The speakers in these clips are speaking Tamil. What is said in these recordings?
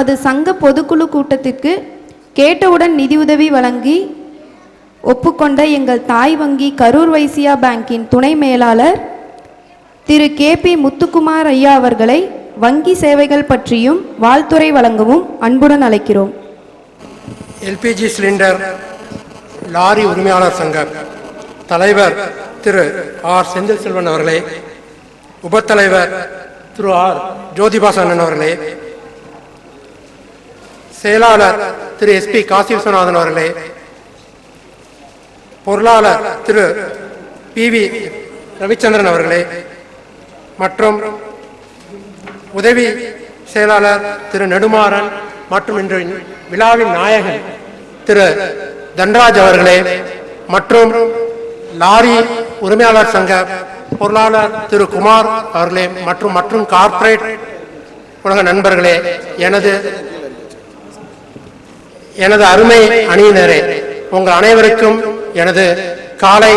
நமது சங்க பொதுக்குழு கூட்டத்திற்கு கேட்டவுடன் நிதியுதவி வழங்கி ஒப்புக்கொண்ட எங்கள் தாய் வங்கி கரூர் வைசியா பேங்கின் துணை மேலாளர் திரு கே பி முத்துக்குமார் ஐயா அவர்களை வங்கி சேவைகள் பற்றியும் வாழ்த்துரை வழங்கவும் அன்புடன் அழைக்கிறோம். எல்பிஜி சிலிண்டர் லாரி உரிமையாளர் சங்க தலைவர் திரு ஆர் செந்தில் செல்வன் அவர்களே உபத்தலைவர் திரு ஆர் ஜோதிபாசன் அவர்களே செயலாளர் திரு எஸ்பி காசி விஸ்வநாதன் அவர்களே. பொருளாளர் திரு பி வி ரவிச்சந்திரன் அவர்களே. மற்றும் உதவி செயலாளர் திரு நெடுமாறன் மற்றும் இன்று விழாவின் நாயகன் திரு தன்ராஜ் அவர்களே. மற்றும் லாரி உரிமையாளர் சங்க பொருளாளர் திரு குமார் அவர்களே. மற்றும் மற்றும் கார்ப்பரேட் உலக நண்பர்களே எனது எனது அருமை அணியினரே உங்கள் அனைவருக்கும் எனது காலை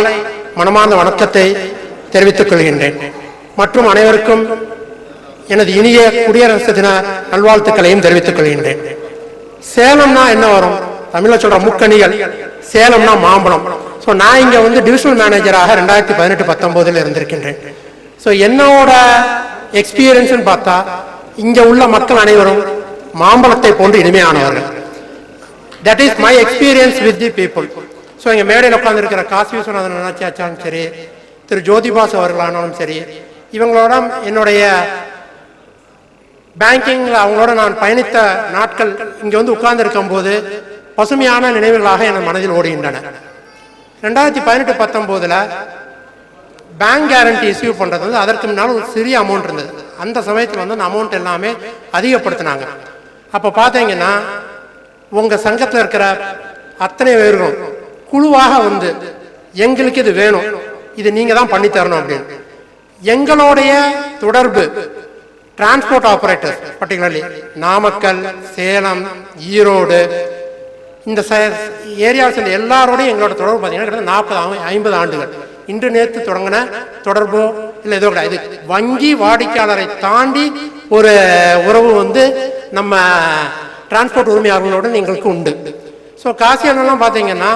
மனமார்ந்த வணக்கத்தை தெரிவித்துக் கொள்கின்றேன். மற்றும் அனைவருக்கும் எனது இனிய குடியரசு தின நல்வாழ்த்துக்களையும் தெரிவித்துக் கொள்கின்றேன். சேலம்னா என்ன வரும்? தமிழ்ல சொல்ற முக்கணிகள் சேலம்னா மாம்பழம். ஸோ நான் இங்க வந்து டிவிஷனல் மேனேஜராக ரெண்டாயிரத்தி பதினெட்டு பத்தொன்பதுல இருந்திருக்கின்றேன். ஸோ என்னோட எக்ஸ்பீரியன்ஸ்னு பார்த்தா இங்க உள்ள மக்கள் அனைவரும் மாம்பழத்தை போன்று இனிமையானவர்கள். That is my experience with the people so எங்கள் மேடையில் உட்காந்துருக்கிற காசி விஸ்வநாதன் அண்ணாச்சியாச்சாலும் சரி திரு ஜோதிபாஸ் அவர்களானாலும் சரி இவங்களோட என்னுடைய பேங்கிங்கில் அவங்களோட நான் பயணித்த நாட்கள் இங்கே வந்து உட்கார்ந்துருக்கும் போது பசுமையான நினைவுகளாக என் மனதில் ஓடுகின்றன. ரெண்டாயிரத்தி பதினெட்டு பத்தொம்போதில் பேங்க் கேரண்டி இஸ்யூ பண்ணுறது வந்து அதற்கு முன்னால் ஒரு சிறிய அமௌண்ட் இருந்தது. அந்த சமயத்தில் வந்து அந்த அமௌண்ட் எல்லாமே அதிகப்படுத்தினாங்க. அப்போ பார்த்தீங்கன்னா உங்கள் சங்கத்தில் இருக்கிற அத்தனை பேரும் குழுவாக வந்து எங்களுக்கு இது வேணும். இது நீங்கள் தான் பண்ணி தரணும் அப்படின்னு. எங்களுடைய தொடர்பு transport operator particularly Namakkal Salem Erode இந்த ஏரியாவில் சேர்ந்த எல்லாரோடையும் எங்களோட தொடர்பு பார்த்தீங்கன்னா கிட்டத்தட்ட நாற்பது ஐம்பது ஆண்டுகள். இன்று நேற்று தொடங்கின தொடர்போ இல்லை ஏதோ கிடையாது இது வங்கி வாடிக்கையாளரை தாண்டி ஒரு உறவு வந்து நம்ம டிரான்ஸ்போர்ட் உரிமையாளர்களோடு எங்களுக்கு உண்டு. ஸோ காசி அண்ணெல்லாம் பார்த்தீங்கன்னா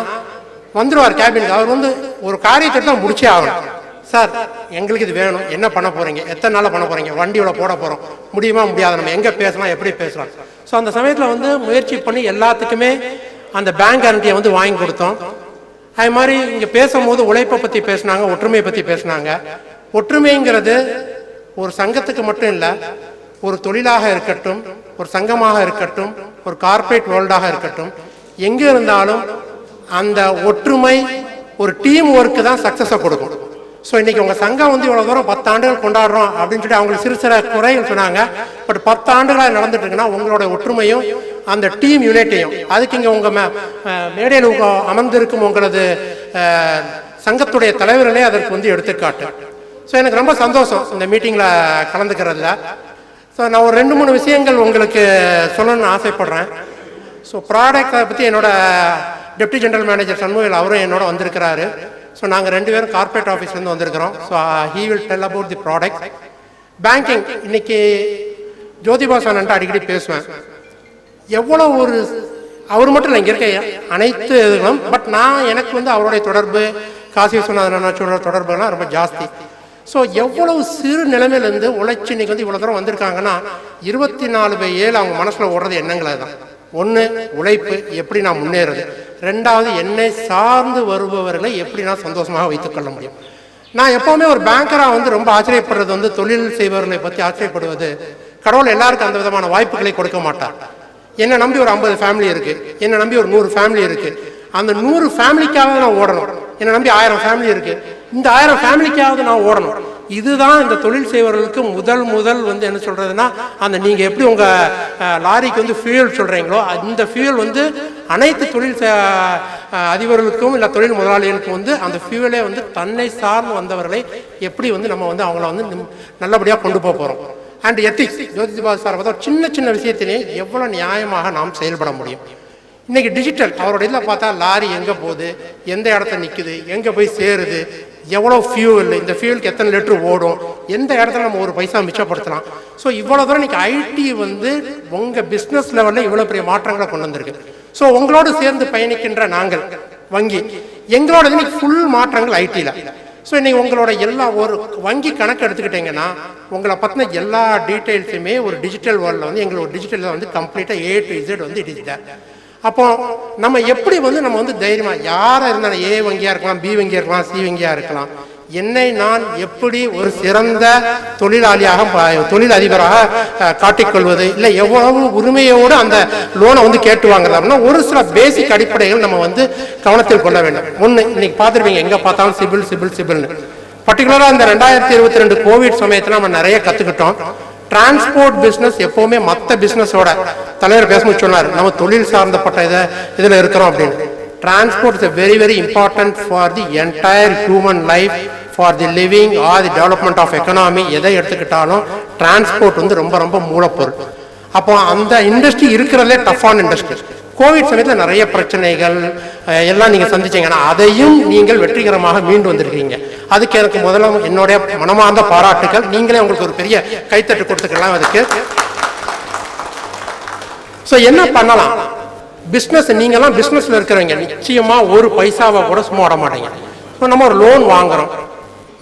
வந்துடுவார் கேபினுக்கு அவர் வந்து ஒரு காரியத்தை தான் முடிச்சே ஆகணும். சார் எங்களுக்கு இது வேணும். என்ன பண்ண போகிறீங்க எத்தனை நாளில் பண்ண போகிறீங்க வண்டியோட போட போகிறோம் முடியுமா? முடியாது. நம்ம எங்கே பேசலாம்? எப்படி பேசலாம்? ஸோ அந்த சமயத்தில் வந்து முயற்சி பண்ணி எல்லாத்துக்குமே அந்த பேங்க் கேரண்டியை வந்து வாங்கி கொடுத்தோம். அது மாதிரி இங்கே பேசும்போது உழைப்பை பற்றி பேசுனாங்க ஒற்றுமையை பற்றி பேசுனாங்க. ஒற்றுமைங்கிறது ஒரு சங்கத்துக்கு மட்டும் இல்லை ஒரு தொழிலாக இருக்கட்டும் ஒரு சங்கமாக இருக்கட்டும் ஒரு கார்ப்பரேட் வேர்ல்டாக இருக்கட்டும் எங்கே இருந்தாலும் அந்த ஒற்றுமை ஒரு டீம் ஒர்க்கு தான் சக்ஸஸை கொடுக்கும். ஸோ இன்னைக்கு உங்கள் சங்கம் வந்து இவ்வளோ தூரம் பத்து ஆண்டுகள் கொண்டாடுறோம் அப்படின்னு சொல்லி அவங்களுக்கு சிறு சிறு குறைகள் சொன்னாங்க. பட் பத்து ஆண்டுகளாக நடந்துட்டு இருக்குன்னா உங்களோட ஒற்றுமையும் அந்த டீம் யூனிட்டையும் அதுக்கு இங்கே உங்கள் மே- மேடையில் உங்கள் அமர்ந்திருக்கும் உங்களது சங்கத்துடைய தலைவர்களே அதற்கு வந்து எடுத்துக்காட்டு. ஸோ எனக்கு ரொம்ப சந்தோஷம் இந்த மீட்டிங்கில் கலந்துக்கிறதுல. ஸோ நான் ஒரு ரெண்டு மூணு விஷயங்கள் உங்களுக்கு சொல்லணும்னு ஆசைப்படுறேன். ஸோ ப்ராடக்டை பற்றி என்னோட டெப்டி ஜென்ரல் மேனேஜர் சண்முகில் அவரும் என்னோட வந்திருக்கிறாரு. ஸோ நாங்கள் ரெண்டு பேரும் கார்ப்பரேட் ஆஃபீஸ்லேருந்து வந்திருக்கிறோம். So he will tell about the product banking இன்னைக்கு ஜோதிபாசன்ட்டு அடிக்கடி பேசுவேன். எவ்வளோ ஒரு அவர் மட்டும் இல்லை இங்கே இருக்க அனைத்து இதுகளும் பட் நான் எனக்கு வந்து அவருடைய தொடர்பு காசி விஸ்வநாதன் தொடர்புகள்லாம் ரொம்ப ஜாஸ்தி. ஸோ எவ்வளவு சிறு நிலைமையிலேருந்து உழைச்சி இன்னைக்கு வந்து இவ்வளோ தூரம் வந்திருக்காங்கன்னா இருபத்தி நாலு பை ஏழு அவங்க மனசில் ஓடுறது எண்ணங்களை தான். ஒன்று உழைப்பு எப்படி நான் முன்னேறது. ரெண்டாவது என்னை சார்ந்து வருபவர்களை எப்படி நான் சந்தோஷமாக வைத்துக்கொள்ள முடியும். நான் எப்போவுமே ஒரு பேங்கராக வந்து ரொம்ப ஆச்சரியப்படுறது வந்து தொழில் செய்பவர்களை பற்றி ஆச்சரியப்படுவது கடவுள் எல்லாருக்கும் அந்த விதமான வாய்ப்புகளை கொடுக்க மாட்டார். என்னை நம்பி ஒரு ஐம்பது ஃபேமிலி இருக்குது என்னை நம்பி ஒரு நூறு ஃபேமிலி இருக்குது அந்த நூறு ஃபேமிலிக்காக நான் ஓடணும். என்னை நம்பி ஆயிரம் ஃபேமிலி இருக்குது இந்த ஆயிரம் ஃபேமிலிக்காவது நான் ஓடணும். இதுதான் இந்த தொழில் செய்வர்களுக்கு முதல் முதல் வந்து என்ன சொல்றதுன்னா அந்த நீங்க எப்படி உங்க லாரிக்கு வந்து ஃபியூல் சொல்றீங்களோ இந்த ஃபியூல் வந்து அனைத்து தொழில் செ- அதிபர்களுக்கும் இல்லை தொழில் முதலாளிகளுக்கும் வந்து அந்த ஃபியூலே வந்து தன்னை சார்ந்து வந்தவர்களை எப்படி வந்து நம்ம வந்து அவங்கள வந்து நிம்- நல்லபடியா கொண்டு போக போறோம். அண்ட் எத்திக்ஸ் ஜோதிபாஸ் சார் பார்த்தா சின்ன சின்ன விஷயத்திலே எவ்வளவு நியாயமாக நாம் செயல்பட முடியும். இன்னைக்கு டிஜிட்டல் அவரோட இதில் பார்த்தா லாரி எங்கே போகுது எந்த இடத்துல நிற்குது எங்கே போய் சேருது எவ்வளோ ஃபியூல் இந்த ஃபியூலுக்கு எத்தனை லிட்டர் ஓடும்? எந்த இடத்துல நம்ம ஒரு பைசா மிச்சப்படுத்தலாம்? ஸோ இவ்வளோ தூரம் இன்னைக்கு ஐடி வந்து உங்கள் பிஸ்னஸ் லெவலில் இவ்வளோ பெரிய மாற்றங்களை கொண்டு வந்திருக்கு. ஸோ உங்களோடு சேர்ந்து பயணிக்கின்ற நாங்கள் வங்கி எங்களோட இன்னைக்கு ஃபுல் மாற்றங்கள் ஐடியில் ஸோ இன்னைக்கு உங்களோட எல்லா ஒரு வங்கி கணக்கு எடுத்துக்கிட்டிங்கன்னா உங்களை பற்றின எல்லா டீட்டெயில்ஸுமே ஒரு டிஜிட்டல் வேர்ல்டில் வந்து எங்களோட டிஜிட்டலில் வந்து கம்ப்ளீட்டாக ஏ டு இசட் வந்து இட் இஸ் அப்போ நம்ம எப்படி வந்து நம்ம வந்து தைரியமாக யாராக இருந்தாலும் ஏ வங்கியாக இருக்கலாம் பி வங்கியாக இருக்கலாம் சி வங்கியாக இருக்கலாம். என்னை நான் எப்படி ஒரு சிறந்த தொழிலாளியாக ப- தொழில் அதிபராக காட்டிக்கொள்வது? இல்லை எவ்வளவு உரிமையோடு அந்த லோனை வந்து கேட்டு வாங்குறது அப்படின்னா ஒரு சில பேசிக் அடிப்படைகள் நம்ம வந்து கவனத்தில் கொள்ள வேண்டும். ஒன்று இன்னைக்கு பார்த்துருப்பீங்க எங்கே பார்த்தாலும் சிபில் சிபில் சிபில்னு. பர்டிகுலராக இந்த ரெண்டாயிரத்தி இருபத்தி ரெண்டு கோவிட் சமயத்தில் நம்ம நிறைய கற்றுக்கிட்டோம் டிரான்ஸ்போர்ட் பிஸ்னஸ் எப்பவுமே மற்ற பிஸ்னஸோட தலைவர் பேசும்போது சொன்னார். நம்ம தொழில் சார்ந்தப்பட்ட இதை இதில் இருக்கிறோம் அப்படின்னு. Transport is very very important for the entire human life for the living or the development of economy எதை எடுத்துக்கிட்டாலும் டிரான்ஸ்போர்ட் வந்து ரொம்ப ரொம்ப மூலப்பொருள். அப்போ அந்த இண்டஸ்ட்ரி இருக்கிறதே டஃப்பான இண்டஸ்ட்ரி கோவிட் சமயத்தில் நிறைய பிரச்சனைகள் எல்லாம் நீங்கள் சந்திச்சீங்கன்னா அதையும் நீங்கள் வெற்றிகரமாக மீண்டு வந்திருக்கீங்க அதுக்கு எனக்கு முதல்ல என்னுடைய மனமார்ந்த பாராட்டுகள் நீங்களே உங்களுக்கு ஒரு பெரிய கைத்தட்டு கொடுத்துக்கலாம் அதுக்கு. ஸோ என்ன பண்ணலாம்? பிஸ்னஸ் நீங்களாம் பிஸ்னஸில் இருக்கிறவங்க. நிச்சயமாக ஒரு பைசாவை கூட சும்மா விட மாட்டேங்க. இப்போ நம்ம ஒரு லோன் வாங்குறோம்.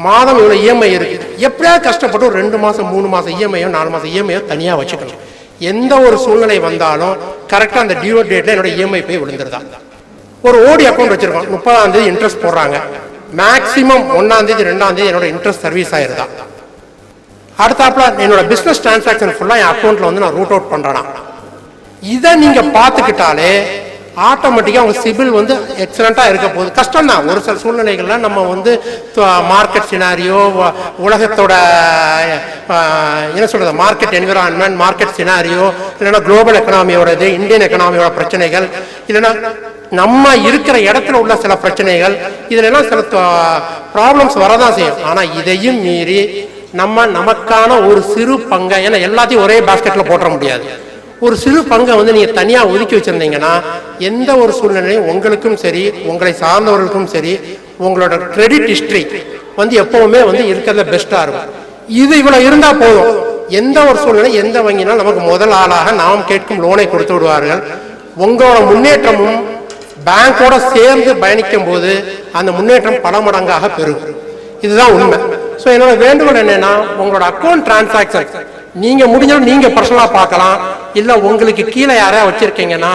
மாதம் இவ்வளோ இஎம்ஐ இருக்குது எப்படியாவது கஷ்டப்பட்டு ஒரு ரெண்டு மாதம் மூணு மாதம் இஎம்ஐயோ நாலு மாதம் இஎம்ஐயோ தனியாக வச்சுக்கணும். எந்த ஒரு சூழ்நிலை வந்தாலும் கரெக்டாக அந்த டியூ டேட்டில் என்னோட இஎம்ஐ போய் விழுந்துருதா. ஒரு ஓடி அக்கௌண்ட் வச்சிருக்கோம். முப்பதாம் தேதி இன்ட்ரெஸ்ட் போடுறாங்க. மேக்ஸிமம் ஒன்னாம் தேதி ரெண்டாம் தேதி என்னோட இன்ட்ரெஸ்ட் சர்வீஸ் ஆயிருதா. அடுத்தாப்புல என்னோட பிசினஸ் டிரான்சாக்ஷன் ஃபுல்லாக என் அக்கௌண்ட்ல வந்து நான் ரூட் அவுட் பண்றேனா. இதை நீங்க பார்த்துக்கிட்டாலே ஆட்டோமேட்டிக்காக அவங்க சிபில் வந்து எக்ஸலண்ட்டாக இருக்க போகுது. கஷ்டம் தான் ஒரு சில சூழ்நிலைகள்லாம் நம்ம வந்து மார்க்கெட் சினாரியோ உலகத்தோட என்ன சொல்கிறது மார்க்கெட் என்விரான்மெண்ட் மார்க்கெட் சினாரியோ இல்லைன்னா குளோபல் எக்கனாமியோட இது இந்தியன் எக்கனாமியோட பிரச்சனைகள் இல்லைன்னா நம்ம இருக்கிற இடத்துல உள்ள சில பிரச்சனைகள் இதுல எல்லாம் சில ப்ராப்ளம்ஸ் வரதான் செய்யும். ஆனால் இதையும் மீறி நம்ம நமக்கான ஒரு சிறு பங்கை ஏன்னா எல்லாத்தையும் ஒரே பாஸ்கெட்டில் போட்டுற முடியாது. ஒரு சிறு பங்கை வந்து நீங்க தனியா ஒதுக்கி வச்சிருந்தீங்கன்னா எந்த ஒரு சூழ்நிலையும் உங்களுக்கும் சரி உங்களை சார்ந்தவர்களுக்கும் சரி உங்களோட கிரெடிட் ஹிஸ்டரி வந்து எப்பவுமே வந்து இருக்கிறதுல பெஸ்டா இருக்கும். இது இவ்வளவு இருந்தா போதும். எந்த ஒரு சூழ்நிலை எந்த வங்கினாலும் நமக்கு முதல் ஆளாக நாம் கேட்கும் லோனை கொடுத்து விடுவார்கள். உங்களோட முன்னேற்றமும் பேங்கோட சேர்ந்து பயணிக்கும் போது அந்த முன்னேற்றம் பல மடங்காக பெருகும். இதுதான் உண்மை. ஸோ என்னோட வேண்டுகோள் என்னன்னா உங்களோட அக்கௌண்ட் டிரான்சாக்சன் நீங்க முடிஞ்சாலும் நீங்க பர்சனலா பார்க்கலாம். இல்ல உங்களுக்கு கீழே யாரையா வச்சிருக்கீங்கன்னா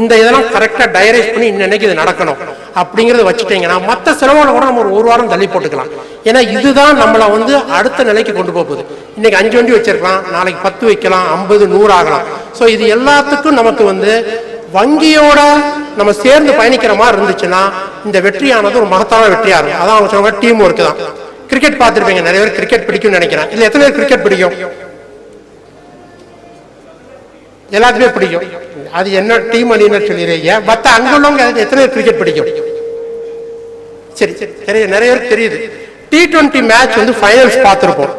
இந்த இதெல்லாம் கரெக்டா டைரைஸ் பண்ணி இன்னைக்கு இது நடக்கணும். அப்படிங்கறத வச்சுட்டீங்கன்னா மற்ற செலவுகளை கூட நம்ம ஒரு ஒரு வாரம் தள்ளி போட்டுக்கலாம். ஏன்னா இதுதான் நம்மளை வந்து அடுத்த நிலைக்கு கொண்டு போகுது. இன்னைக்கு அஞ்சு வண்டி வச்சிருக்கலாம் நாளைக்கு பத்து வைக்கலாம் ஐம்பது நூறு ஆகலாம். ஸோ இது எல்லாத்துக்கும் நமக்கு வந்து வங்கியோட நம்ம சேர்ந்து பயணிக்கிற மாதிரி இருந்துச்சுன்னா இந்த வெற்றியானது ஒரு மகத்தான வெற்றியா இருக்கும். அதான் அவங்க சொல்லுவாங்க டீம் ஒர்க் தான். கிரிக்கெட் பார்த்துருப்பீங்க நிறைய பேர் கிரிக்கெட் பிடிக்கும்னு நினைக்கிறேன். இல்ல எத்தனை பேர் கிரிக்கெட் பிடிக்கும்? எல்லாத்துக்குமே பிடிக்கும். அது என்ன டீம் அணின்னு சொல்லிடுறீங்க. மற்ற அங்கே உள்ளவங்க எத்தனை கிரிக்கெட் பிடிக்கும். சரி சரி. தெரியுது நிறைய பேருக்கு தெரியுது. டி டுவெண்ட்டி மேட்ச் வந்து ஃபைனல்ஸ் பார்த்துருப்போம்.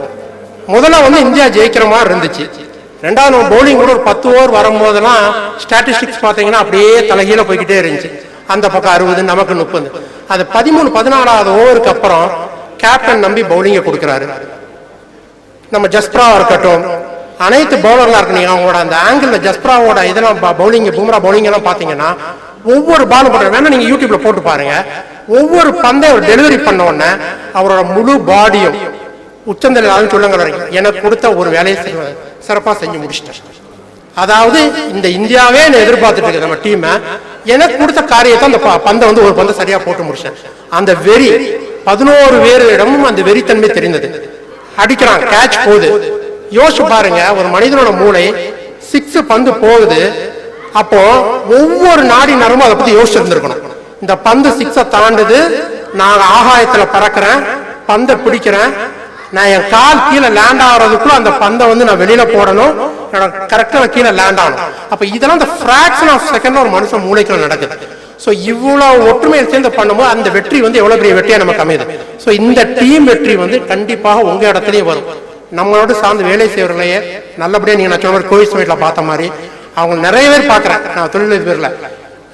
முதல்ல வந்து இந்தியா ஜெயிக்கிற மாதிரி இருந்துச்சு. ரெண்டாவது நம்ம பவுலிங் கூட ஒரு பத்து ஓவர் வரும்போதெல்லாம் ஸ்டாட்டிஸ்டிக்ஸ் பார்த்தீங்கன்னா அப்படியே தலைகீழ போய்கிட்டே இருந்துச்சு. அந்த பக்கம் அறுபது நமக்கு முப்பது. அது பதிமூணு பதினாலாவது ஓவருக்கு அப்புறம் கேப்டன் நம்பி பவுலிங்கை கொடுக்குறாரு. நம்ம ஜஸ்ப்ராவா இருக்கட்டும் அனைத்து பவுலர்லாம் இருக்கு நீங்கள் அவங்களோட அந்த ஆங்கிள் ஜஸ்ப்ராவோட இதெல்லாம் பவுலிங் பூம்ரா பவுலிங் எல்லாம் பார்த்தீங்கன்னா ஒவ்வொரு பாலும் போட்டு வேணா நீங்கள் யூடியூப்ல போட்டு பாருங்க. ஒவ்வொரு பந்தை அவர் டெலிவரி பண்ண உடனே அவரோட முழு பாடியும் உச்சந்தல் சொல்லுங்க வரைக்கும் எனக்கு கொடுத்த ஒரு வேலையை சிறப்பாக செஞ்சு முடிச்சிட்டேன். அதாவது இந்த இந்தியாவே நான் எதிர்பார்த்துட்டு இருக்கு நம்ம டீமை எனக்கு கொடுத்த காரியத்தை அந்த பந்தை வந்து ஒரு பந்தை சரியாக போட்டு முடிச்சேன் அந்த வெறி பதினோரு பேரிடமும் அந்த வெறித்தன்மை தெரிந்தது. அடிக்கிறான் கேட்ச் போகுது. யோசிச்சு பாருங்க ஒரு மனிதனோட மூளை சிக்ஸ் பந்து போகுது. அப்போ ஒவ்வொரு நாடி நரமும் அதை பத்தி யோசிச்சிருந்திருக்கணும் இந்த பந்து சிக்ஸை தாண்டுது. நான் ஆகாயத்துல பறக்கிறேன் பந்தை பிடிக்கிறேன். நான் என் கால் கீழே லேண்ட் ஆகிறதுக்குள்ள அந்த பந்தை வந்து நான் வெளியில போடணும். கரெக்டாக கீழே லேண்ட் ஆகணும். அப்ப இதெல்லாம் அந்த ஃபிராக்ஷன் ஆஃப் செகண்ட் ஒரு மனுஷன் மூளைக்குள்ள நடக்குது. ஸோ இவ்வளவு ஒற்றுமையை சேர்ந்து பண்ணும்போது அந்த வெற்றி வந்து எவ்வளவு பெரிய வெற்றியா நமக்கு அமையுது. ஸோ இந்த டீம் வெற்றி வந்து கண்டிப்பாக உங்க இடத்துலயே வரும். நம்மளோட சார்ந்து வேலை செய்யறவர்களையே நல்லபடியாக நீங்கள் நான் சொன்ன மாதிரி கோவிட் சமயத்தில் பார்த்த மாதிரி அவங்க நிறைய பேர் பார்க்குறேன். நான் தொழிலதிபர்ல.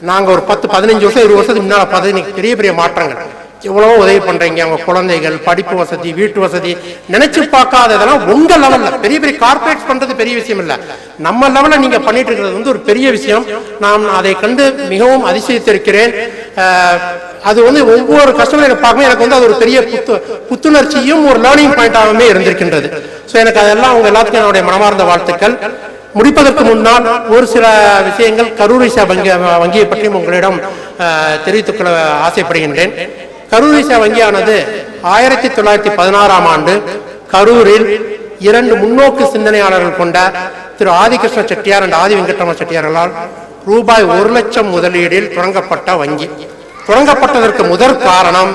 நாங்கள் ஒரு பத்து பதினஞ்சு வருஷம் இருபது வருஷத்துக்கு முன்னால் பார்த்தது பெரிய பெரிய மாற்றங்கள். எவ்வளோ உதவி பண்ணுறீங்க அவங்க குழந்தைகள் படிப்பு வசதி வீட்டு வசதி. நினைச்சு பார்க்காததெல்லாம் உங்கள் லெவலில் பெரிய பெரிய கார்பரேட்ஸ் பண்ணுறது பெரிய விஷயம் இல்லை. நம்ம லெவலில் நீங்கள் பண்ணிட்டு இருக்கிறது வந்து ஒரு பெரிய விஷயம். நான் அதை கண்டு மிகவும் அதிசயித்திருக்கிறேன். அது வந்து ஒவ்வொரு கஸ்டமரை பார்க்கும்போது எனக்கு வந்து அது ஒரு பெரிய புத்து புத்துணர்ச்சியும் ஒரு லேர்னிங் பாயிண்ட்டாகவுமே இருந்திருக்கின்றது. ஸோ எனக்கு அதெல்லாம் அவங்க எல்லாத்துக்கும் என்னுடைய மனமார்ந்த வாழ்த்துக்கள். முடிப்பதற்கு முன்னால் ஒரு சில விஷயங்கள் கரூரிசா வங்கி வங்கியை பற்றியும் உங்களிடம் தெரிவித்துக் கொள்ள ஆசைப்படுகின்றேன். கரூரிச வங்கியானது ஆயிரத்தி தொள்ளாயிரத்தி பதினாறாம் ஆண்டு கரூரில் இரண்டு முன்னோக்கு சிந்தனையாளர்கள் கொண்ட திரு ஆதிகிருஷ்ண செட்டியார் அண்ட் ஆதி வெங்கட்ரம செட்டியார்களால் ரூபாய் ஒரு லட்சம் முதலீடில் தொடங்கப்பட்ட வங்கி. தொடங்கப்பட்டதற்கு முதற் காரணம்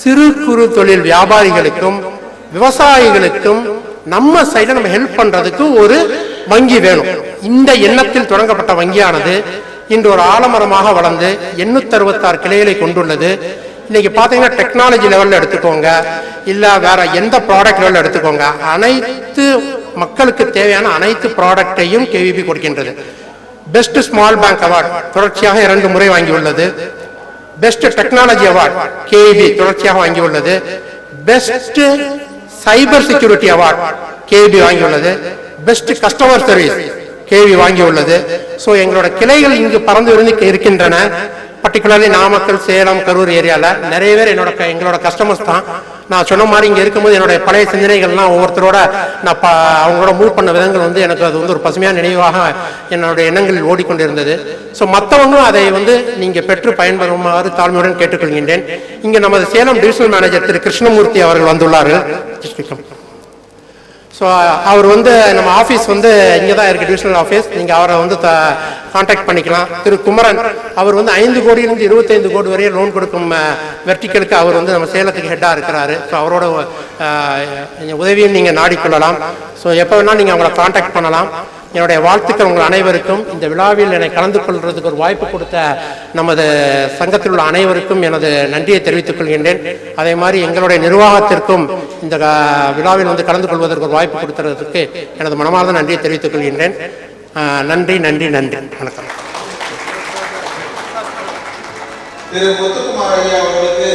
சிறு குறு தொழில் வியாபாரிகளுக்கும் விவசாயிகளுக்கும் நம்ம சைடுல நம்ம ஹெல்ப் பண்றதுக்கு ஒரு வங்கி வேணும். இந்த எண்ணத்தில் தொடங்கப்பட்ட வங்கியானது இன்று ஒரு ஆலமரமாக வளர்ந்து எண்ணூத்தி அறுபத்தாறு கிளைகளை கொண்டுள்ளது. இன்னைக்கு பார்த்தீங்கன்னா டெக்னாலஜி லெவலில் எடுத்துக்கோங்க. இல்லை வேற எந்த ப்ராடக்ட் லெவலில் எடுத்துக்கோங்க. அனைத்து மக்களுக்கு தேவையான அனைத்து ப்ராடக்டையும் கேவிபி கொடுக்கின்றது. பெஸ்ட் ஸ்மால் பேங்க் அவார்ட் தொடர்ச்சியாக இரண்டு முறை வாங்கியுள்ளது. பெஸ்ட் டெக்னாலஜி அவார்ட் கேபி தொடர்ச்சியாக வாங்கியுள்ளது. Best cyber security award KB வாங்கியுள்ளது. Best customer service KV வாங்கியுள்ளது. ஸோ எங்களோட கிளைகள் இங்கு பறந்து விருந்து இருக்கின்றன. பர்டிகுலர்லி நாமக்கல் சேலம் கரூர் ஏரியாவில் நிறைய பேர் என்னோட க- எங்களோட கஸ்டமர்ஸ் தான். நான் சொன்ன மாதிரி இங்கே இருக்கும்போது என்னுடைய பழைய சிந்தனைகள்லாம் ஒவ்வொருத்தரோட நான் ப- அவங்களோட மூவ் பண்ண விதங்கள் வந்து எனக்கு அது வந்து ஒரு பசுமையான நினைவாக என்னுடைய எண்ணங்களில் ஓடிக்கொண்டிருந்தது. ஸோ மற்றவங்களும் அதை வந்து நீங்கள் பெற்று பயன்பெறுமாறு தாழ்மையுடன் கேட்டுக்கொள்கின்றேன். இங்கே நமது சேலம் டிவிஷனல் மேனேஜர் திரு கிருஷ்ணமூர்த்தி அவர்கள் வந்துள்ளார்கள். ஸோ uh, அவர் வந்து நம்ம ஆஃபீஸ் வந்து இங்கே தான் இருக்குது டிவிஷனல் ஆஃபீஸ் நீங்கள் அவரை வந்து த காண்டாக்ட் பண்ணிக்கலாம். திரு குமரன் அவர் வந்து ஐந்து கோடியிலிருந்து இருபத்தைந்து கோடி வரையும் லோன் கொடுக்கும் வெர்டிக்கலுக்கு அவர் வந்து நம்ம சேலத்துக்கு ஹெட்டாக இருக்கிறாரு. ஸோ அவரோட அஹ், உதவியும் நீங்கள் நாடிக்கொள்ளலாம். ஸோ எப்போ வேணாலும் நீங்கள் அவங்கள காண்டாக்ட் பண்ணலாம். என்னுடைய வாழ்த்துக்கள் உங்கள் அனைவருக்கும். இந்த விழாவில் என்னை கலந்து கொள்வதற்கு ஒரு வாய்ப்பு கொடுத்த நமது சங்கத்தில் உள்ள அனைவருக்கும் எனது நன்றியை தெரிவித்துக் கொள்கின்றேன். அதே மாதிரி எங்களுடைய நிர்வாகத்திற்கும் இந்த விழாவில் வந்து கலந்து கொள்வதற்கு ஒரு வாய்ப்பு கொடுத்துறதுக்கு எனது மனமார்ந்த நன்றியை தெரிவித்துக் கொள்கின்றேன். நன்றி நன்றி நன்றி. வணக்கம். திரு முத்துக்குமார் ஐயா அவர்களுக்கு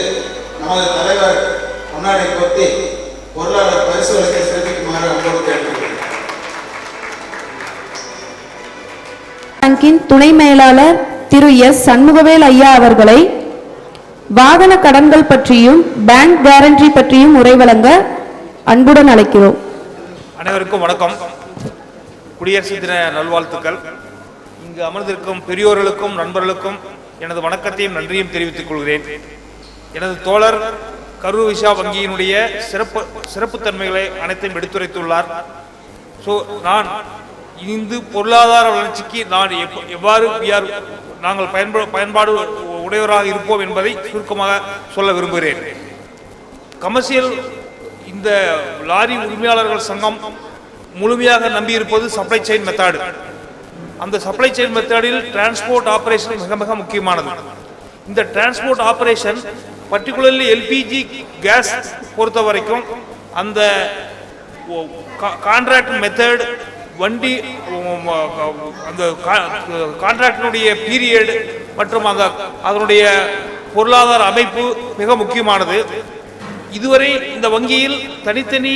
நமது தலைவர் முன்னாடி பொருளாளர் பரிசோதனை துணை மேலாளர் திரு எஸ். சண்முகவேல் ஐயா அவர்களை வாகன கடன்கள் பற்றியும் பேங்க் கேரண்டி பற்றியும் உரை வழங்க அன்புடன் அழைக்கிறோம். அனைவருக்கும் வணக்கம். குடியரசு தின நல்வாழ்த்துக்கள். இங்கு அமர்ந்திருக்கும் பெரியோர்களுக்கும் நண்பர்களுக்கும் எனது வணக்கத்தையும் நன்றியும் தெரிவித்துக் கொள்கிறேன். எனது தோழர் கரூர் விஷா வங்கியினுடைய சிறப்பு சிறப்புத்தன்மைகளை அனைத்தையும் எடுத்துரைத்துள்ளார். ஸோ நான் இந்து பொருளாதார வளர்ச்சிக்கு நான் எப்ப- எவ்வாறு யார் நாங்கள் பயன்பட பயன்பாடு உடையவராக இருப்போம் என்பதை சுருக்கமாக சொல்ல விரும்புகிறேன். கமர்ஷியல் இந்த லாரி உரிமையாளர்கள் சங்கம் முழுமையாக நம்பியிருப்பது சப்ளை செயின் மெத்தாடு அந்த சப்ளை செயின் மெத்தடில் டிரான்ஸ்போர்ட் ஆப்ரேஷன் மிக மிக முக்கியமானது. இந்த transport operation particularly LPG gas பொறுத்த வரைக்கும் அந்த கான்ட்ராக்ட் மெத்தட் வண்டி அந்த கான்ட்ராக்டினுடைய பீரியடு மற்றும் அந்த அதனுடைய பொருளாதார அமைப்பு மிக முக்கியமானது. இதுவரை இந்த வங்கியில் தனித்தனி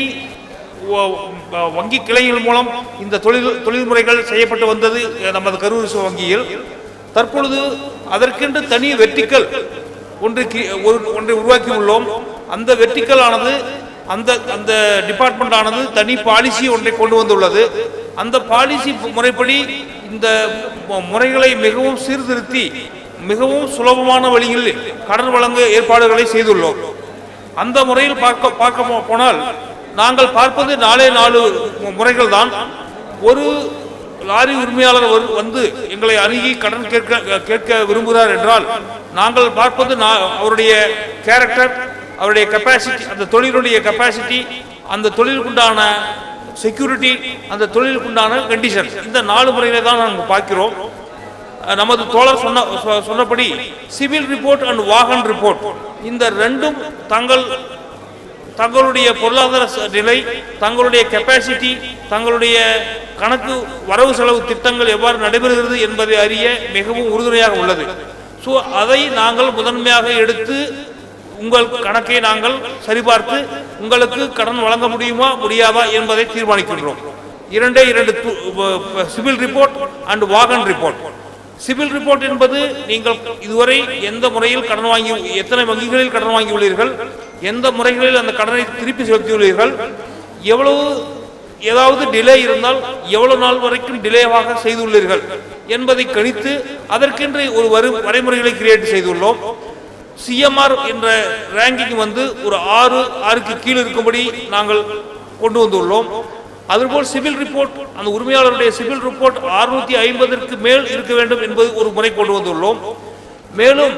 வங்கி கிளைகள் மூலம் இந்த தொழில் தொழில்முறைகள் செய்யப்பட்டு வந்தது நமது கரூர் வங்கியில். தற்பொழுது அதற்கென்று தனி வெர்டிக்கல் ஒன்று ஒரு ஒன்றை உருவாக்கி உள்ளோம் அந்த வெர்டிக்கல் ஆனது அந்த அந்த டிபார்ட்மெண்ட் ஆனது தனி பாலிசி ஒன்றை கொண்டு வந்துள்ளது. அந்த பாலிசி முறைப்படி இந்த முறைகளை மிகவும் சீர்திருத்தி மிகவும் சுலபமான வழியில் கடன் வழங்க ஏற்பாடுகளை செய்துள்ளோம். அந்த முறையில் பார்க்க பார்க்க போனால் நாங்கள் பார்ப்பது நாலே நாலு முறைகள் தான். ஒரு லாரி உரிமையாளர் ஒரு வந்து எங்களை அணுகி கடன் கேட்க கேட்க விரும்புகிறார் என்றால் நாங்கள் பார்ப்பது அவருடைய கேரக்டர் அவருடைய கெப்பாசிட்டி அந்த தொழிலுடைய கெப்பாசிட்டி அந்த தொழிலுக்குண்டான செக்யூரிட்டி அந்த தொழிலுக்குண்டான கண்டிஷன் இந்த நாலு முறையில தான் நாங்கள் பார்க்கிறோம். நமது தோழர் சொன்ன சொ- சொன்னபடி civil report and Vahan report இந்த ரெண்டும் தங்கள் தங்களுடைய பொருளாதார நிலை தங்களுடைய கெப்பாசிட்டி தங்களுடைய கணக்கு வரவு செலவு திட்டங்கள் எவ்வாறு நடைபெறுகிறது என்பதை அறிய மிகவும் உறுதுணையாக உள்ளது. ஸோ அதை நாங்கள் முதன்மையாக எடுத்து உங்கள் கணக்கை நாங்கள் சரிபார்த்து உங்களுக்கு கடன் வழங்க முடியுமா முடியாதா என்பதை தீர்மானிக்கின்றோம். இரண்டே இரண்டு civil report and Vahan report. Civil report என்பது நீங்கள் இதுவரை எந்த முறையில் கடன் வாங்கி எத்தனை வங்கிகளில் கடன் வாங்கியுள்ளீர்கள் எந்த முறைகளில் அந்த கடனை திருப்பி செலுத்தியுள்ளீர்கள் எவ்வளவு ஏதாவது டிலே இருந்தால் எவ்வளவு நாள் வரைக்கும் டிலேவாக செய்துள்ளீர்கள் என்பதை கணித்து அதற்கென்று ஒரு வரும் வரைமுறைகளை கிரியேட் செய்துள்ளோம். சிஎம்ஆர் என்ற ரேங்கிங் வந்து ஒரு ஆறு ஆறுக்கு கீழ் இருக்கும்படி நாங்கள் கொண்டு வந்துள்ளோம். அதுபோல் சிவில் ரிப்போர்ட் அந்த உரிமையாளருடைய சிவில் ரிப்போர்ட் 650 ஐம்பதற்கு மேல் இருக்க வேண்டும் என்பது ஒரு முறை கொண்டு வந்துள்ளோம். மேலும்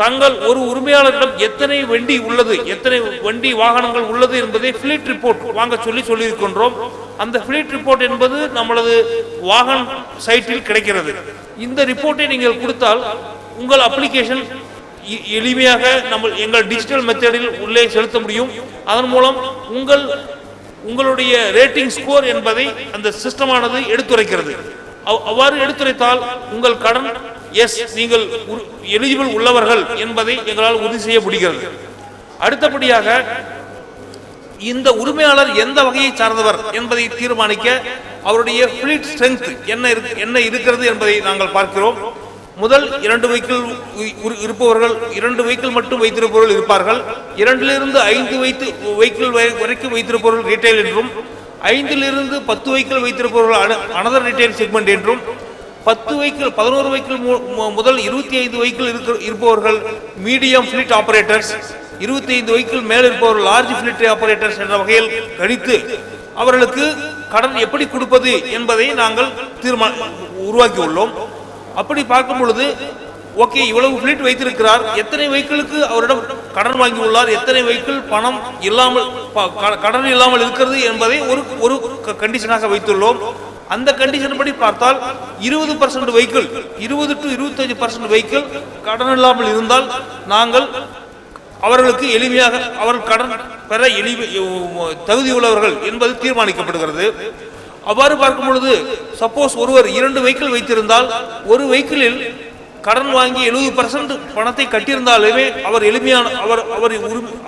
தங்கள் ஒரு உரிமையாளரிடம் எத்தனை வண்டி உள்ளது எத்தனை வண்டி வாகனங்கள் உள்ளது என்பதை ஃபிளீட் ரிப்போர்ட் வாங்க சொல்லி சொல்லியிருக்கின்றோம். அந்த ஃபிளீட் ரிப்போர்ட் என்பது நம்மளது வாகன சைட்டில் கிடைக்கிறது. இந்த ரிப்போர்ட்டை நீங்கள் கொடுத்தால் உங்கள் அப்ளிகேஷன் எளிமையாக நம்ம எங்கள் டிஜிட்டல் மெத்தடில் உள்ளே செலுத்த முடியும். அதன் மூலம் உங்கள் உங்களுடைய ரேட்டிங் ஸ்கோர் என்பதை அந்த சிஸ்டமானது எடுத்துரைக்கிறது. அவ்- அவ்வாறு எடுத்துரைத்தால் உங்கள் கடன் எஸ் நீங்கள் எலிஜிபிள் உள்ளவர்கள் என்பதை எங்களால் உறுதி செய்ய முடிகிறது. அடுத்தபடியாக இந்த உரிமையாளர் எந்த வகையை சார்ந்தவர் என்பதை தீர்மானிக்க அவருடைய ஃபிளிட் ஸ்ட்ரென்த் என்ன என்ன இருக்கிறது என்பதை நாங்கள் பார்க்கிறோம். முதல் இரண்டு வெஹிக்கிள் இருப்பவர்கள் இரண்டு வெஹிக்கிள் மட்டும் வைத்திருப்பவர்கள் இருப்பார்கள். இரண்டிலிருந்து ஐந்து வைத்து வெஹிக்கிள் வரைக்கும் வைத்திருப்பவர்கள் ரீட்டைல் என்றும் ஐந்திலிருந்து பத்து வெஹிக்கிள் வைத்திருப்பவர்கள் அனதர் ரீட்டைல் செக்மெண்ட் என்றும் பத்து வெஹிக்கிள் பதினோரு வெஹிக்கிள் முதல் இருபத்தி ஐந்து வெஹிக்கிள் இருப்பவர்கள் மீடியம் ஃபிளிட் ஆபரேட்டர்ஸ் இருபத்தி ஐந்து வெஹிக்கிள் மேல் இருப்பவர்கள் லார்ஜ் ஃபிளிட் ஆபரேட்டர்ஸ் என்ற வகையில் கணித்து அவர்களுக்கு கடன் எப்படி கொடுப்பது என்பதை நாங்கள் தீர்மான உருவாக்கியுள்ளோம் அப்படி பார்க்கும் பொழுது ஓகே இவ்வளவு ஃபிளீட் வைத்திருக்கிறார். எத்தனை வெஹிக்கிளுக்கு அவரிடம் கடன் வாங்கி உள்ளார் எத்தனை வெஹிக்கிள் பணம் இல்லாமல் ப- கடன் இல்லாமல் இருக்கிறது என்பதை ஒரு ஒரு கண்டிஷனாக வைத்துள்ளோம். அந்த கண்டிஷன் படி பார்த்தால் இருபது பர்சன்ட் வெஹிக்கிள் இருபது டு இருபத்தஞ்சு பர்சன்ட் வெஹிக்கிள் கடன் இல்லாமல் இருந்தால் நாங்கள் அவர்களுக்கு எளிமையாக அவர்கள் கடன் பெற எளிமை தகுதி உள்ளவர்கள் என்பது தீர்மானிக்கப்படுகிறது. அவ்வாறு பார்க்கும் பொழுது சப்போஸ் ஒருவர் இரண்டு வெஹிக்கிள் வைத்திருந்தால் ஒரு வெஹிக்கிளில் கடன் வாங்கி எழுபது பர்சன்ட் பணத்தை கட்டியிருந்தாலுமே அவர் எளிமையான அவர் அவர்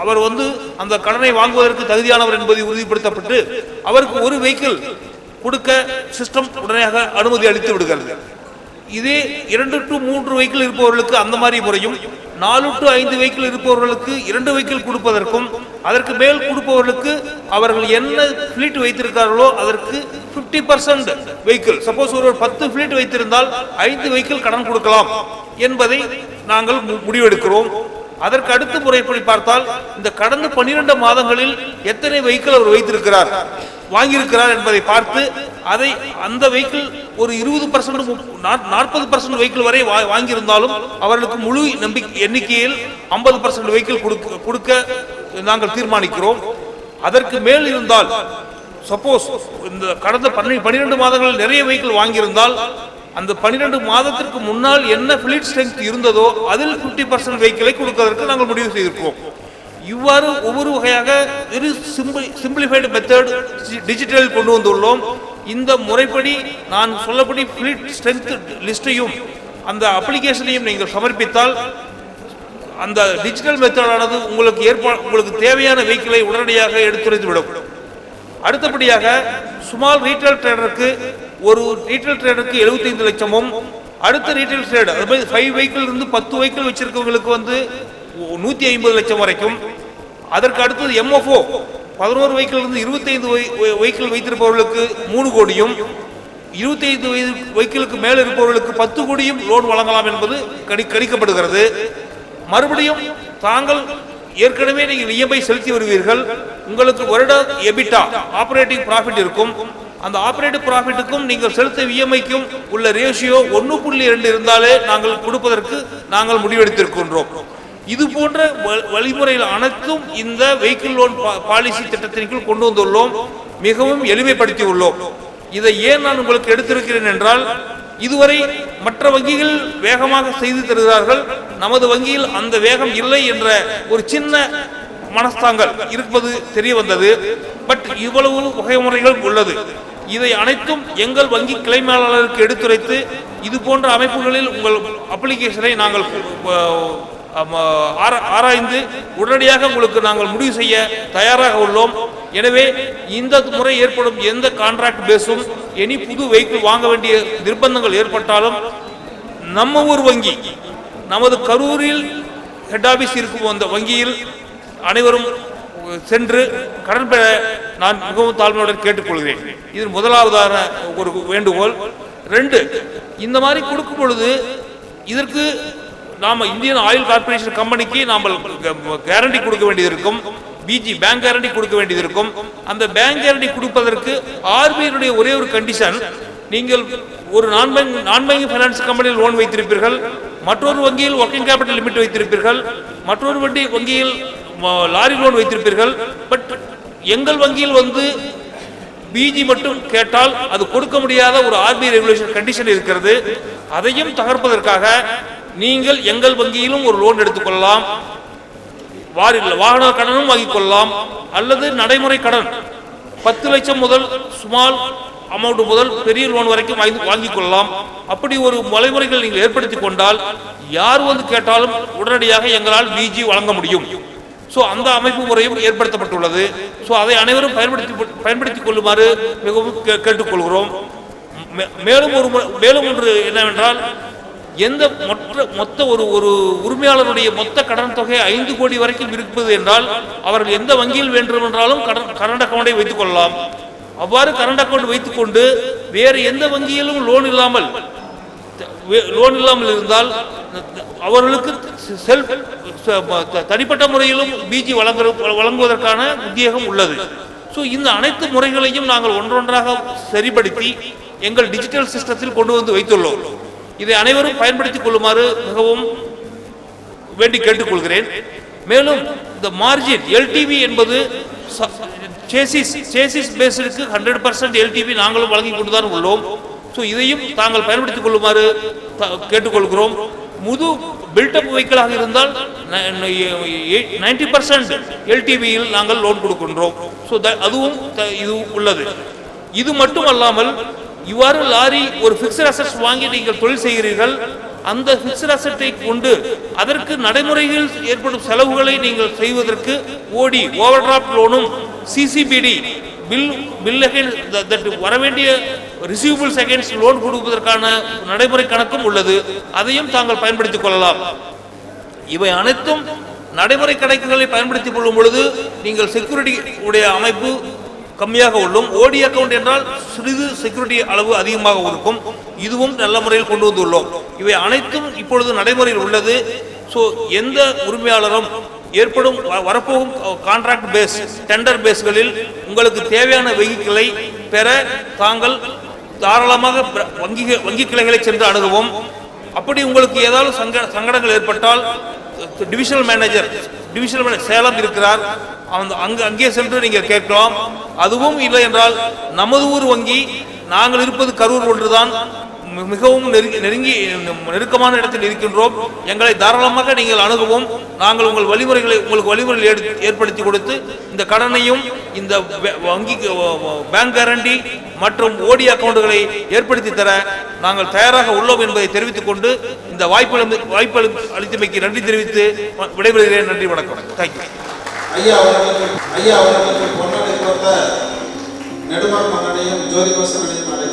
அவர் வந்து அந்த கடனை வாங்குவதற்கு தகுதியானவர் என்பதை உறுதிப்படுத்தப்பட்டு அவருக்கு ஒரு வெஹிக்கிள் கொடுக்க சிஸ்டம் உடனடியாக அனுமதி அளித்து விடுகிறது. இதே இரண்டு டு மூன்று வெஹிக்கிள் இருப்பவர்களுக்கு அந்த மாதிரி முறையும் நாலு டு ஐந்து வெஹிக்கிள் இருப்பவர்களுக்கு இரண்டு வெஹிக்கிள் கொடுப்பதற்கும் அதற்கு மேல் கொடுப்பவர்களுக்கு அவர்கள் என்ன ஃபிளீட் வைத்திருக்கார்களோ அதற்கு 50% பர்சன்ட் வெஹிக்கிள் சப்போஸ் ஒருவர் பத்து ஃபிளீட் வைத்திருந்தால் ஐந்து வெஹிக்கிள் கடன் கொடுக்கலாம் என்பதை நாங்கள் மு- முடிவெடுக்கிறோம். அதற்கு அடுத்த முறைப்படி பார்த்தால் இந்த கடந்த பன்னிரண்டு மாதங்களில் எத்தனை வெஹிக்கிள் அவர் வைத்திருக்கிறார் வாங்கியிருக்கிறார் என்பதை பார்த்து அதை அந்த வெஹிக்கிள் ஒரு இருபது பர்சன்ட் நாற்பது பர்சன்ட் வெஹிக்கிள் வரை வாங்கியிருந்தாலும் அவர்களுக்கு முழு நம்பிக்கை எண்ணிக்கையில் ஐம்பது பர்சன்ட் வெஹிக்கிள் கொடுக்க கொடுக்க நாங்கள் தீர்மானிக்கிறோம். அதற்கு மேல் இருந்தால் சப்போஸ் இந்த கடந்த பன்னெண்டு பன்னிரெண்டு மாதங்களில் நிறைய வெஹிக்கிள் வாங்கியிருந்தால் அந்த பன்னிரெண்டு மாதத்திற்கு முன்னால் என்ன ஃபிளீட் ஸ்ட்ரென்த் இருந்ததோ அதில் 50% பர்சன்ட் வெஹிக்கிளை கொடுக்கறதற்கு நாங்கள் முடிவு செய்திருக்கிறோம். இவ்வாறு ஒவ்வொரு வகையாக இரு சிம்பிள் சிம்பிளிஃபைடு மெத்தட் டிஜிட்டல் கொண்டு வந்துள்ளோம். இந்த முறைப்படி நான் சொல்லப்படி ஃபிளீட் ஸ்ட்ரென்த் லிஸ்டையும் அந்த அப்ளிகேஷனையும் நீங்கள் சமர்ப்பித்தால் அந்த டிஜிட்டல் மெத்தடானது உங்களுக்கு ஏற்பா உங்களுக்கு தேவையான வெஹிக்கிளை உடனடியாக எடுத்துரைத்து விடும். அடுத்தபடியாக சுமால் ரீட்டைல் ட்ரேடருக்கு ஒரு ரீட்டைல் ட்ரேடருக்கு 75 லட்சமும் அடுத்த ரீட்டைல் ட்ரேட் அது மாதிரி ஃபைவ் வெஹிக்கிள் இருந்து பத்து வெஹிக்கிள் வச்சிருக்கவங்களுக்கு வந்து நூற்றி ஐம்பது லட்சம் வரைக்கும். அதற்கு அடுத்தது எம்எஃப்ஓ பதினோரு வைக்கிலிருந்து இருந்து இருபத்தைந்து வைக்கில் வைத்திருப்பவர்களுக்கு மூணு கோடியும் இருபத்தைந்து வயது வைக்கிலுக்கு மேல் இருப்பவர்களுக்கு பத்து கோடியும் லோன் வழங்கலாம் என்பது கணி கணிக்கப்படுகிறது மறுபடியும் தாங்கள் ஏற்கனவே நீங்கள் இஎம்ஐ செலுத்தி வருவீர்கள். உங்களுக்கு வருட எபிட்டா ஆபரேட்டிங் ப்ராஃபிட் இருக்கும். அந்த ஆபரேட்டிங் ப்ராஃபிட்டுக்கும் நீங்கள் செலுத்த இஎம்ஐக்கும் உள்ள ரேஷியோ ஒன்று புள்ளி ரெண்டு இருந்தாலே நாங்கள் கொடுப்பதற்கு நாங்கள் முடிவெடுத்திருக்கின்றோம். இது போன்ற வ- வழிமுறைகள் அனைத்தும் இந்த வெஹிக்கிள் லோன் பாலிசி திட்டத்தின் கீழ் கொண்டு வந்துள்ளோம். மிகவும் எளிமைப்படுத்தி உள்ளோம் இதை ஏன் நான் உங்களுக்கு எடுத்திருக்கிறேன் என்றால் இதுவரை மற்ற வங்கிகள் வேகமாக செய்து தருகிறார்கள். நமது வங்கியில் அந்த வேகம் இல்லை என்ற ஒரு சின்ன மனஸ்தாங்கள் இருப்பது தெரிய வந்தது. பட் இவ்வளவு வகைமுறைகள் உள்ளது. இதை அனைத்தும் எங்கள் வங்கி கிளை மேலாளருக்கு எடுத்துரைத்து இது போன்ற அமைப்புகளில் உங்கள் அப்ளிகேஷனை நாங்கள் ஆராய்ந்து உடனடியாக உங்களுக்கு நாங்கள் முடிவு செய்ய தயாராக உள்ளோம். எனவே இந்த முறை ஏற்படும் எந்த கான்ட்ராக்ட் பேஸும் இனி புது வெஹிக்கிள் வாங்க வேண்டிய நிர்பந்தங்கள் ஏற்பட்டாலும் நம்ம ஊர் வங்கி நமது கரூரில் ஹெட் ஆபீஸ் இருக்கும் அந்த வங்கியில் அனைவரும் சென்று கடன் பெற நான் மிகவும் தாழ்மையுடன் கேட்டுக்கொள்கிறேன். இது முதலாவதான ஒரு வேண்டுகோள். ரெண்டு இந்த மாதிரி கொடுக்கும் பொழுது இதற்கு நாம இந்தியன் ஆயில் கார்ப்பரேஷன் கம்பெனிக்கு நாம் கேரண்டி கொடுக்க வேண்டியது இருக்கும் பிஜி பேங்க் கேரண்டி கொடுக்க வேண்டியது இருக்கும் அந்த பேங்க் கேரண்டி கொடுப்பதற்கு ஆர்பிஐனுடைய ஒரே ஒரு கண்டிஷன் நீங்கள் ஒரு நான் பேங்க் நான் பேங்கிங் ஃபைனான்ஸ் கம்பெனியில் லோன் வைத்திருப்பீர்கள் மற்றொரு வங்கியில் ஒர்க்கிங் கேபிட்டல் லிமிட் வைத்திருப்பீர்கள் மற்றொரு வண்டி வங்கியில் லாரி லோன் வைத்திருப்பீர்கள். பட் எங்கள் வங்கியில் வந்து பிஜி மட்டும் கேட்டால் அது கொடுக்க முடியாத ஒரு ஆர்பிஐ ரெகுலேஷன் கண்டிஷன் இருக்கிறது. அதையும் தகர்ப்பதற்காக நீங்கள் எங்கள் வங்கியிலும் ஒரு லோன் எடுத்துக்கொள்ளலாம். வாரி வாகன கடனும் வாங்கிக் கொள்ளலாம் அல்லது நடைமுறை கடன் பத்து லட்சம் முதல் சுமால் அமௌண்ட் முதல் பெரிய லோன் வரைக்கும் வாங்கி வாங்கிக் கொள்ளலாம் அப்படி ஒரு வழிமுறைகள் நீங்கள் ஏற்படுத்தி கொண்டால் யார் வந்து கேட்டாலும் உடனடியாக எங்களால் பிஜி வழங்க முடியும். ஸோ அந்த அமைப்பு முறையும் ஏற்படுத்தப்பட்டுள்ளது. ஸோ அதை அனைவரும் பயன்படுத்தி பயன்படுத்திக் கொள்ளுமாறு மிகவும் கே- கேட்டுக்கொள்கிறோம். மேலும் ஒரு முறை- மேலும் ஒன்று என்னவென்றால் எந்த மொத்த மொத்த ஒரு ஒரு உரிமையாளருடைய மொத்த கடன் தொகை ஐந்து கோடி வரைக்கும் இருப்பது என்றால் அவர்கள் எந்த வங்கியில் வேண்டுமென்றாலும் கடன் கரண்ட் அக்கௌண்டை வைத்துக் கொள்ளலாம். அவ்வாறு கரண்ட் அக்கௌண்ட் வைத்துக்கொண்டு வேறு எந்த வங்கியிலும் லோன் இல்லாமல் லோன் இல்லாமல் இருந்தால் அவர்களுக்கு செல்ஃப் தனிப்பட்ட முறையிலும் பிஜி வழங்குற வழங்குவதற்கான உத்தியோகம் உள்ளது. ஸோ இந்த அனைத்து முறைகளையும் நாங்கள் ஒன்றொன்றாக சரிப்படுத்தி எங்கள் டிஜிட்டல் சிஸ்டத்தில் கொண்டு வந்து வைத்துள்ளோம். இதை அனைவரும் பயன்படுத்திக் கொள்ளுமாறு மிகவும் வேண்டி கேட்டுக்கொள்கிறேன். மேலும் இந்த மார்ஜின் எல்டிவி என்பது சேசிஸ் சேசிஸ் பேஸிற்கு ஹண்ட்ரட் பர்சன்ட் எல்டிவி நாங்களும் வழங்கி கொண்டு தான் உள்ளோம். ஸோ இதையும் தாங்கள் பயன்படுத்திக் கொள்ளுமாறு கேட்டுக்கொள்கிறோம். முது பில்டப் வெஹிக்கிளாக இருந்தால் நைன்டி பர்சன்ட் எல்டிவியில் நாங்கள் லோன் கொடுக்கின்றோம். ஸோ அதுவும் த- இது உள்ளது. இது மட்டுமல்லாமல் இவ்வாறு லாரி ஒரு பிக்சர் அசட்ஸ் வாங்கி நீங்கள் தொழில் செய்கிறீர்கள் அந்த பிக்சர் அசட்டை கொண்டு அதற்கு நடைமுறையில் ஏற்படும் செலவுகளை நீங்கள் செய்வதற்கு ஓடி ஓவர் டிராப்ட் லோனும் சிசிபிடி பில் பில் தட் வரவேண்டிய ரிசீவபிள் செகண்ட்ஸ் லோன் கொடுப்பதற்கான நடைமுறை கணக்கும் உள்ளது. அதையும் தாங்கள் பயன்படுத்திக் கொள்ளலாம். இவை அனைத்தும் நடைமுறை கணக்குகளை பயன்படுத்திக் கொள்ளும் பொழுது நீங்கள் செக்யூரிட்டி உடைய அமைப்பு கம்மியாக உள்ளும். ஓடி அக்கவுண்ட் என்றால் சிறிது செக்யூரிட்டி அளவு அதிகமாக இருக்கும். இதுவும் நல்ல முறையில் கொண்டு வந்துள்ளோம். இவை அனைத்தும் இப்பொழுது நடைமுறையில் உள்ளது. ஸோ எந்த உரிமையாளரும் ஏற்படும் வ- வரப்போகும் கான்ட்ராக்ட் பேஸ் டெண்டர் பேஸ்களில் உங்களுக்கு தேவையான வெஹிக்கிளை பெற தாங்கள் தாராளமாக பிர- வங்கி வங்கி கிளைகளை சென்று அணுகவும். அப்படி உங்களுக்கு ஏதாவது சங்க சங்கடங்கள் ஏற்பட்டால் divisional manager divisional manager Salem இருக்கிறார். அந்த அங்கே அங்கே சென்று நீங்கள் கேட்கலாம். அதுவும் இல்லை என்றால் நமது ஊர் வங்கி நாங்கள் இருப்பது கரூர் ஒன்றுதான். மிகவும் நெருங்கி நெருங்கி நெருக்கமான இடத்தில் இருக்கின்றோம். எங்களை தாராளமாக நீங்கள் அணுகவும். நாங்கள் உங்கள் வழிமுறைகளை உங்களுக்கு வழிமுறைகள் ஏற்படுத்தி கொடுத்து இந்த கடனையும் இந்த வங்கி பேங்க் கேரண்டி மற்றும் ஓடி அக்கவுண்டுகளை ஏற்படுத்தி தர நாங்கள் தயாராக உள்ளோம் என்பதை தெரிவித்துக் கொண்டு இந்த வாய்ப்பு வாய்ப்பு அளித்தமைக்கு நன்றி தெரிவித்து விடைபெறுகிறேன். நன்றி வணக்கம். தேங்க்யூ ஐயா அவர்களுக்கு ஐயா அவர்களுக்கு பொன்னாடை கொடுத்த ஜோதி கோசனையும்